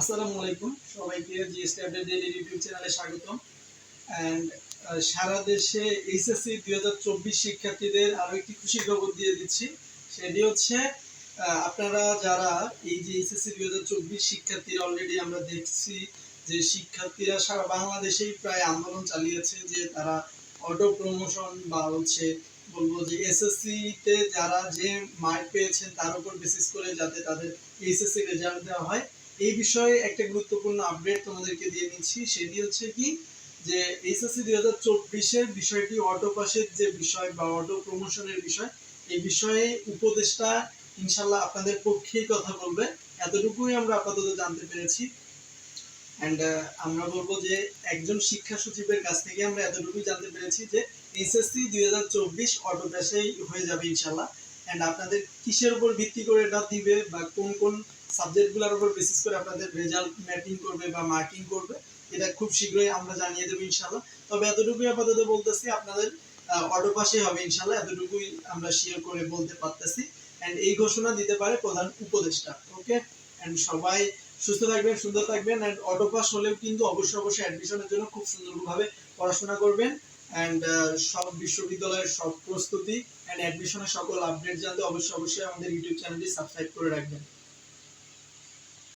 আসসালামু আলাইকুম। সবাইকে জিএসটি আপডেট ইউটিউব চ্যানেলে সারা দেশে এইচএসসি দুই হাজার চব্বিশ শিক্ষার্থীদের একটি খবর দিয়ে দিচ্ছি। সেটি হচ্ছে আপনারা যারা এই যে এইচএসসি চব্বিশ অলরেডি আমরা দেখছি যে শিক্ষার্থীরা সারা বাংলাদেশেই প্রায় আন্দোলন চালিয়েছে যে তারা অটো প্রমোশন বা হচ্ছে বলব যে এসএসসি তে যারা যে মার্ক পেয়েছেন, তার উপর বেসিস করে যাতে তাদের রেজাল্ট দেওয়া হয়। এই বিষয়ে একটা গুরুত্বপূর্ণ আপডেট তোমাদেরকে দিয়ে নিচ্ছি। সেটি হচ্ছে কি যে দুই হাজার চব্বিশের বিষয়টি অটো পাসের যে বিষয় বা অটো প্রমোশনের বিষয়, এই বিষয়ে উপদেষ্টা ইনশাল্লাহ আপনাদের পক্ষেই কথা বলবে। এতটুকুই আমরা আপাতত জানতে পেরেছি। অ্যান্ড আমরা বলব যে একজন শিক্ষা সচিবের কাছ থেকে আমরা এতটুকুই জানতে পেরেছি যে দুই হাজার চব্বিশ হয়ে যাবে ইনশাল্লাহ অ্যান্ড আপনাদের কিসের উপর ভিত্তি করে এটা দিবে বা কোন কোন সাবজেক্টগুলোর উপর বেসিস করে আপনাদের রেজাল্ট ম্যাপিং করবে বা মার্কিং করবে, এটা খুব শীঘ্রই আমরা জানিয়ে দেবো ইনশাল্লাহ তবে এতটুকুই আপাতত বলতেছি, আপনাদের অটো পাশে হবে ইনশাল্লাহ এতটুকুই আমরা শেয়ার করে বলতে পারতেছি। অ্যান্ড এই ঘোষণা দিতে পারে প্রধান উপদেষ্টা ওকে অ্যান্ড সবাই সুস্থ থাকবেন, সুন্দর থাকবেন অ্যান্ড অটো পাস হলেও কিন্তু অবশ্যই অবশ্যই অ্যাডমিশনের জন্য খুব সুন্দরভাবে পড়াশোনা করবেন অ্যান্ড সব বিশ্ববিদ্যালয়ের সব প্রস্তুতি অ্যান্ড অ্যাডমিশনের সকল আপডেট জানতে অবশ্যই অবশ্যই আমাদের ইউটিউব চ্যানেলটি সাবস্ক্রাইব করে রাখবেন।